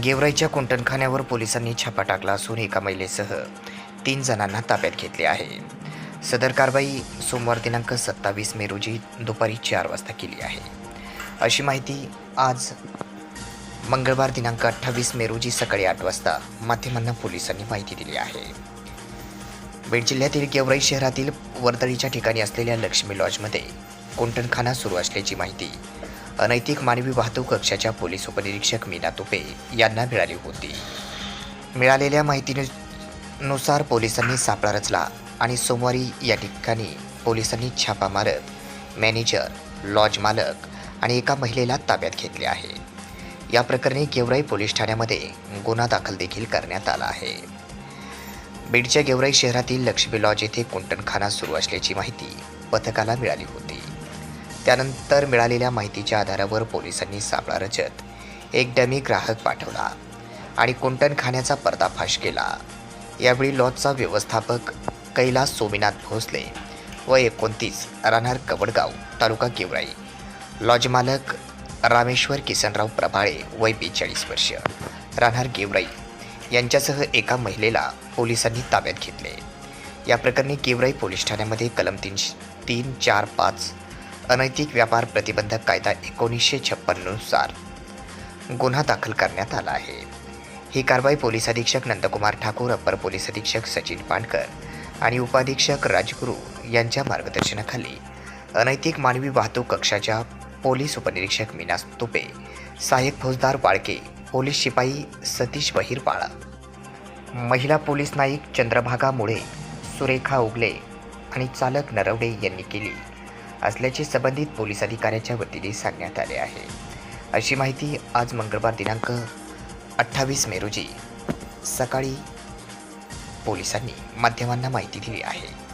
गेवराईच्या कुंटणखान्यावर पोलिसांनी छापा टाकला असून एका महिलेसह तीन जणांना ताब्यात घेतले आहे. सदर कारवाई सोमवार दिनांक सत्तावीस मे रोजी दुपारी चार वाजता केली आहे. अशी माहिती आज मंगळवार दिनांक अठ्ठावीस मे रोजी सकाळी आठ वाजता माध्यमांना पोलिसांनी माहिती दिली आहे. बीड जिल्ह्यातील गेवराई शहरातील वर्दळीच्या ठिकाणी असलेल्या लक्ष्मी लॉजमध्ये कुंटणखाना सुरू असल्याची माहिती अनैतिक मानवी वाहतूक कक्षाच्या पोलीस उपनिरीक्षक मीना तुपे यांना मिळाली होती. मिळालेल्या माहितीनुसार पोलिसांनी सापळा रचला आणि सोमवारी या ठिकाणी पोलिसांनी छापा मारत मॅनेजर लॉज मालक आणि एका महिलेला ताब्यात घेतले आहे. या प्रकरणी गेवराई पोलीस ठाण्यामध्ये गुन्हा दाखल देखील करण्यात आला आहे. बीडच्या गेवराई शहरातील लक्ष्मी लॉज येथे कुंटणखाना सुरू असल्याची माहिती पथकाला मिळाली होती. त्यानंतर मिळालेल्या माहितीच्या आधारावर पोलिसांनी सापळा रचत एक डमी ग्राहक पाठवला आणि कुंटणखान्याचा पर्दाफाश केला. यावेळी लॉजचा व्यवस्थापक कैलास सोमीनाथ भोसले व एकोणतीस राहणार कवडगाव तालुका गेवराई. लॉज मालक रामेश्वर किसनराव प्रभाळे वय बेचाळीस वर्ष राहणार गेवराई यांच्यासह एका महिलेला पोलिसांनी ताब्यात घेतले. या प्रकरणी गेवराई पोलीस ठाण्यामध्ये कलम तीन तीन चार पाच अनैतिक व्यापार प्रतिबंधक कायदा एकोणीसशे छप्पन्ननुसार गुन्हा दाखल करण्यात आला आहे. ही कारवाई पोलीस अधीक्षक नंदकुमार ठाकूर अप्पर पोलीस अधीक्षक सचिन पाणकर आणि उपाधीक्षक राजगुरू यांच्या मार्गदर्शनाखाली अनैतिक मानवी वाहतूक कक्षाच्या पोलीस उपनिरीक्षक मीना तुपे सहाय्यक फौजदार वाळके पोलीस शिपाई सतीश बहिरपाळा महिला पोलीस नाईक चंद्रभागा मुळे सुरेखा उगले आणि चालक नरवडे यांनी केली. असल्याचे संबंधित पोलीस अधिकाऱ्याच्या वतीने सांगण्यात आले आहे. अशी माहिती आज मंगळवार दिनांक अठ्ठावीस मे रोजी सकाळी पोलिसांनी माध्यमांना माहिती दिली आहे.